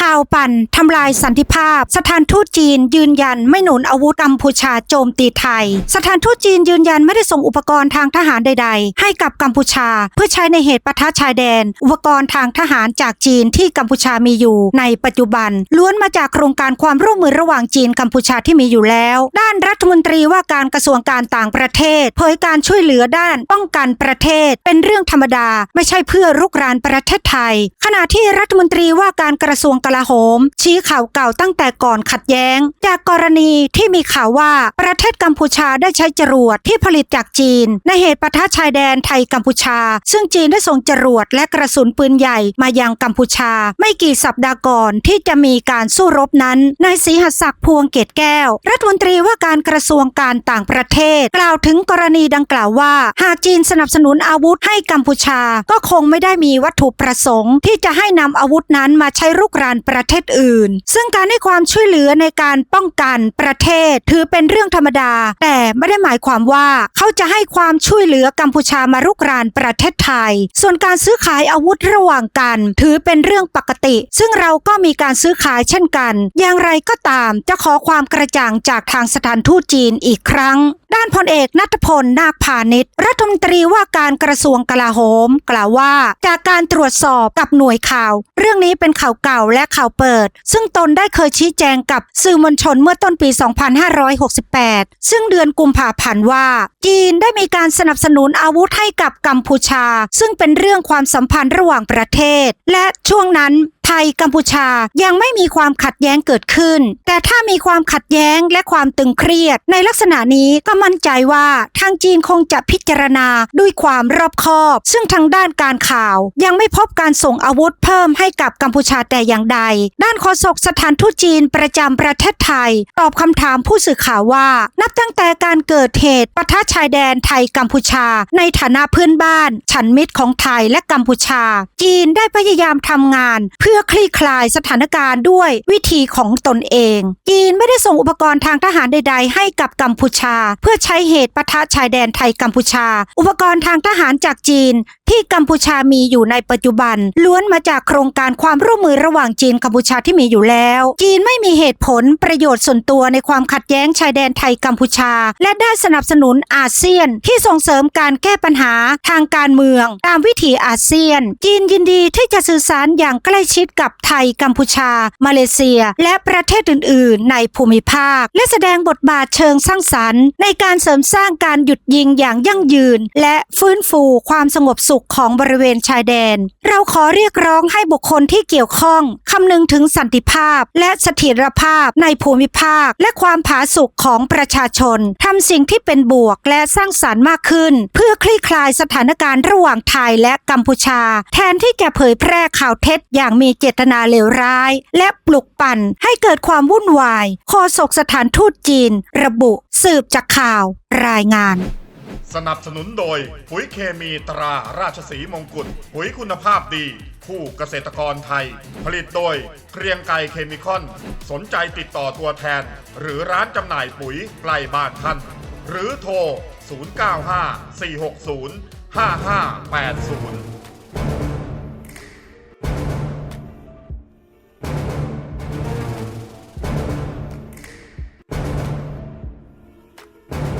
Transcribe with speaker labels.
Speaker 1: ข่าวปั่นทำลายสันติภาพ สถานทูตจีนยืนยันไม่หนุนอาวุธกัมพูชาโจมตีไทย สถานทูตจีนยืนยันไม่ได้ส่งอุปกรณ์ทางทหารใด ๆ ให้กับกัมพูชา เพื่อใช้ในเหตุปะทะชายแดน อุปกรณ์ทางทหารจากจีนที่กัมพูชามีอยู่ ในปัจจุบัน ล้วนมาจากโครงการความร่วมมือระหว่างจีนกัมพูชาที่มีอยู่แล้ว ด้านรัฐมนตรีว่าการกระทรวงการต่างประเทศ เผยการช่วยเหลือด้านป้องกันประเทศ เป็นเรื่องธรรมดา ไม่ใช่เพื่อรุกรานประเทศไทย ขณะที่รัฐมนตรีว่าการกระทรวงกลาโหม ชี้ข่าวเก่าตั้งแต่ก่อนขัดแย้ง จากกรณีที่มีข่าวว่าประเทศกัมพูชาได้ใช้จรวดที่ผลิตจากจีน ในเหตุปะทะชายแดนไทยกัมพูชา ซึ่งจีนได้ส่งจรวดและกระสุนปืนใหญ่มายังกัมพูชา ไม่กี่สัปดาห์ก่อนที่จะมีการสู้รบนั้นนายศรีหัสศักดิ์พวงเกตแก้ว รัฐมนตรีว่าการกระทรวงการต่างประเทศ กล่าวถึงกรณีดังกล่าวว่า หากจีนสนับสนุนอาวุธให้กัมพูชา ก็คงไม่ได้มีวัตถุประสงค์ ที่จะให้นำอาวุธนั้นมาใช้รุกรานประเทศอื่น ซึ่งการให้ความช่วยเหลือในการป้องกันประเทศถือเป็นเรื่องธรรมดา แต่ไม่ได้หมายความว่าเขาจะให้ความช่วยเหลือกัมพูชามารุกรานประเทศไทย ส่วนการซื้อขายอาวุธระหว่างกัน ถือเป็นเรื่องปกติ ซึ่งเราก็มีการซื้อขายเช่นกัน อย่างไรก็ตามจะขอความกระจ่างจากทางสถานทูตจีนอีกครั้งด้านพลเอกนัทพลนาคพาณิชย์รัฐมนตรีว่าการกระทรวงกลาโหม กล่าวว่า จากการตรวจสอบกับหน่วยข่าว เรื่องนี้เป็นข่าวเก่าและข่าวเปิด ซึ่งตนได้เคยชี้แจงกับสื่อมวลชนเมื่อต้นปี 2568 ซึ่งเดือนกุมภาพันธ์ว่า จีนได้มีการสนับสนุนอาวุธให้กับกัมพูชา ซึ่งเป็นเรื่องความสัมพันธ์ระหว่างประเทศ และช่วงนั้น ไทยกัมพูชายังไม่มีความขัดแย้งเกิดขึ้น แต่ถ้ามีความขัดแย้งและความตึงเครียด ในลักษณะนี้ก็มั่นใจว่าทางจีนคงจะพิจารณาด้วยความรอบคอบ ซึ่งทางด้านการข่าว ยังไม่พบการส่งอาวุธเพิ่มให้กับกัมพูชาแต่อย่างใด ด้านโฆษกสถานทูตจีนประจำประเทศไทย ตอบคำถามผู้สื่อข่าวว่า นับตั้งแต่การเกิดเหตุปะทะชายแดนไทยกัมพูชา ในฐานะเพื่อนบ้าน ฉันมิตรของไทยและกัมพูชา จีนได้พยายามทำงาน เพื่อคลี่คลายสถานการณ์ด้วยวิธีของตนเอง จีนไม่ได้ส่งอุปกรณ์ทางทหารใด ๆ ให้กับกัมพูชา เพื่อใช้เหตุปะทะชายแดนไทยกัมพูชา อุปกรณ์ทางทหารจากจีน ที่กัมพูชามีอยู่ในปัจจุบัน ล้วนมาจากโครงการความร่วมมือระหว่างจีนกัมพูชาที่มีอยู่แล้ว จีนไม่มีเหตุผลประโยชน์ส่วนตัวในความขัดแย้งชายแดนไทยกัมพูชา และได้สนับสนุนอาเซียน ที่ส่งเสริมการแก้ปัญหาทางการเมือง ตามวิถีอาเซียน จีนยินดีที่จะสื่อสารอย่างใกล้ชิดกับไทย กัมพูชา มาเลเซีย และประเทศอื่น ๆ ในภูมิภาค และแสดงบทบาทเชิงสร้างสรรค์ ในการเสริมสร้างการหยุดยิงอย่างยั่งยืน และฟื้นฟูความสงบสุขของบริเวณชายแดน เราขอเรียกร้องให้บุคคลที่เกี่ยวข้องคำนึงถึงสันติภาพ และเสถียรภาพในภูมิภาค และความผาสุกของประชาชนทำสิ่งที่เป็นบวกและสร้างสารรค์มากขึ้น เพื่อคลี่คลายสถานการณ์ระหว่างไทยและกัมพูชา แทนที่จะเผยแพร่ข่าวเท็จอย่างมีเจตนาเลวร้าย และปลุกปั่นให้เกิดความวุ่นวายโฆษกสถานทูตจีน ระบุสืบจากข่าวรายงาน
Speaker 2: สนับสนุนโดยปุ๋ยเคมีตราราชสีมงกุฎปุ๋ยคุณภาพดี คู่เกษตรกรไทย ผลิตโดยเกรียงไกรเคมีคอน สนใจติดต่อตัวแทน หรือร้านจำหน่ายปุ๋ยใกล้บ้านท่าน หรือโทร 095 460 5580